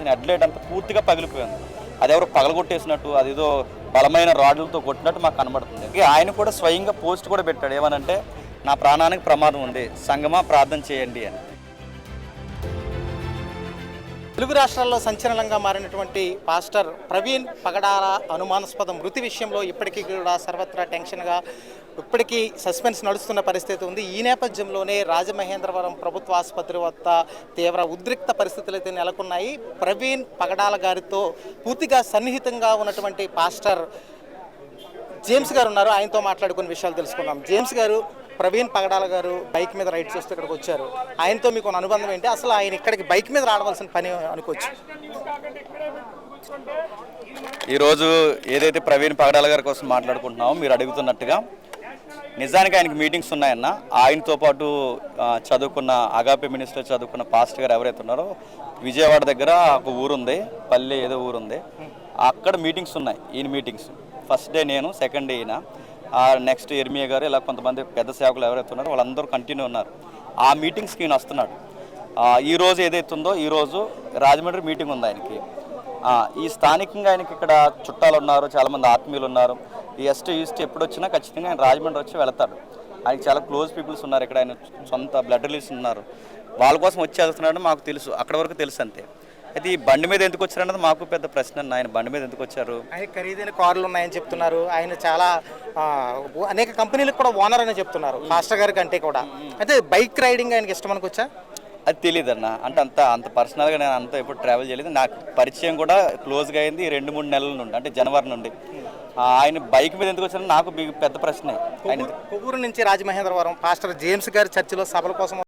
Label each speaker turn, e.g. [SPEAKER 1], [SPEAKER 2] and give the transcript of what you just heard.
[SPEAKER 1] దీని హెడ్లైట్ అంతా పూర్తిగా పగిలిపోయింది అది ఎవరు పగలగొట్టేసినట్టు అదేదో బలమైన రాడ్లతో కొట్టినట్టు మాకు కనబడుతుంది. ఇక ఆయన కూడా స్వయంగా పోస్ట్ కూడా పెట్టాడు. ఏమనంటే నా ప్రాణానికి ప్రమాదం ఉంది. సంగమా ప్రార్థన చేయండి అని.
[SPEAKER 2] తెలుగు రాష్ట్రాల్లో సంచలనంగా మారినటువంటి పాస్టర్ ప్రవీణ్ పగడాల అనుమానాస్పద మృతి విషయంలో ఇప్పటికీ కూడా సర్వత్రా టెన్షన్గా ఇప్పటికీ సస్పెన్స్ నడుస్తున్న పరిస్థితి ఉంది. ఈ నేపథ్యంలోనే రాజమహేంద్రవరం ప్రభుత్వ ఆసుపత్రి వద్ద తీవ్ర ఉద్రిక్త పరిస్థితులు అయితే నెలకొన్నాయి. ప్రవీణ్ పగడాల గారితో పూర్తిగా సన్నిహితంగా ఉన్నటువంటి పాస్టర్ జేమ్స్ గారు ఉన్నారు. ఆయనతో మాట్లాడుకునే విషయాలు తెలుసుకున్నాం జేమ్స్ గారు ప్రవీణ్ పగడాల గారు బైక్ మీద రైడ్ చేస్తూ ఇక్కడికి వచ్చారు. ఆయనతో మీకు అనుబంధం ఏంటి? అసలు ఆయన ఇక్కడికి బైక్ మీద రావలసిన పని అనుకోవచ్చు.
[SPEAKER 1] ఈరోజు ఏదైతే ప్రవీణ్ పగడాల గారి కోసం మాట్లాడుకుంటున్నామో మీరు అడుగుతున్నట్టుగా నిజానికి ఆయనకి మీటింగ్స్ ఉన్నాయన్న. ఆయనతో పాటు చదువుకున్న అగాపే మినిస్టర్ చదువుకున్న పాస్టర్ గారు ఎవరైతే ఉన్నారో విజయవాడ దగ్గర ఒక ఊరుంది పల్లె ఏదో ఊరుంది. అక్కడ మీటింగ్స్ ఉన్నాయి ఈయన మీటింగ్స్. ఫస్ట్ డే నేను సెకండ్ డే ఈయన. నెక్స్ట్ ఎర్మియా గారు ఇలా కొంతమంది పెద్ద సేవకులు ఎవరైతే ఉన్నారో వాళ్ళందరూ కంటిన్యూ ఉన్నారు. ఆ మీటింగ్స్కి ఈయన వస్తున్నాడు. ఈ రోజు ఏదైతే ఉందో ఈ రోజు రాజమండ్రి మీటింగ్ ఉంది ఆయనకి. ఈ స్థానికంగా ఆయనకి ఇక్కడ చుట్టాలు ఉన్నారు చాలామంది ఆత్మీయులు ఉన్నారు. ఈ ఎస్టీ ఈస్ట్ ఎప్పుడు వచ్చినా ఖచ్చితంగా ఆయన రాజమండ్రి వచ్చి వెళతాడు. ఆయనకి చాలా క్లోజ్ పీపుల్స్ ఉన్నారు ఇక్కడ ఆయన సొంత బ్లడ్ రిలీజ్ ఉన్నారు. వాళ్ళ కోసం వచ్చి వెళ్తున్నాడు మాకు తెలుసు అక్కడ వరకు తెలుసు అంతే. అయితే ఈ బండి మీద ఎందుకు వచ్చారన్నది మాకు పెద్ద ప్రశ్న అన్న. ఆయన బండి మీద ఎందుకు వచ్చారు?
[SPEAKER 2] ఆయన ఖరీదైన కార్లు ఉన్నాయని చెప్తున్నారు. ఆయన చాలా అనేక కంపెనీలకు కూడా ఓనర్ అని చెప్తున్నారు. పాస్టర్ గారి కంటే కూడా. అయితే బైక్ రైడింగ్ ఆయనకి ఇష్టం అనుకోవచ్చా?
[SPEAKER 1] అది తెలియదు అన్న అంటే అంత అంత పర్సనల్గా నేను అంత ఎప్పుడు ట్రావెల్ చేయలేదు. నాకు పరిచయం కూడా క్లోజ్గా అయింది ఈ రెండు మూడు నెలల నుండి అంటే జనవరి నుండి. ఆయన బైక్ మీద ఎందుకు వచ్చారని నాకు పెద్ద ప్రశ్నే. ఆయన
[SPEAKER 2] కొవ్వూరు నుంచి రాజమహేంద్రవరం పాస్టర్ జేమ్స్ గారి చర్చిలో సభల కోసం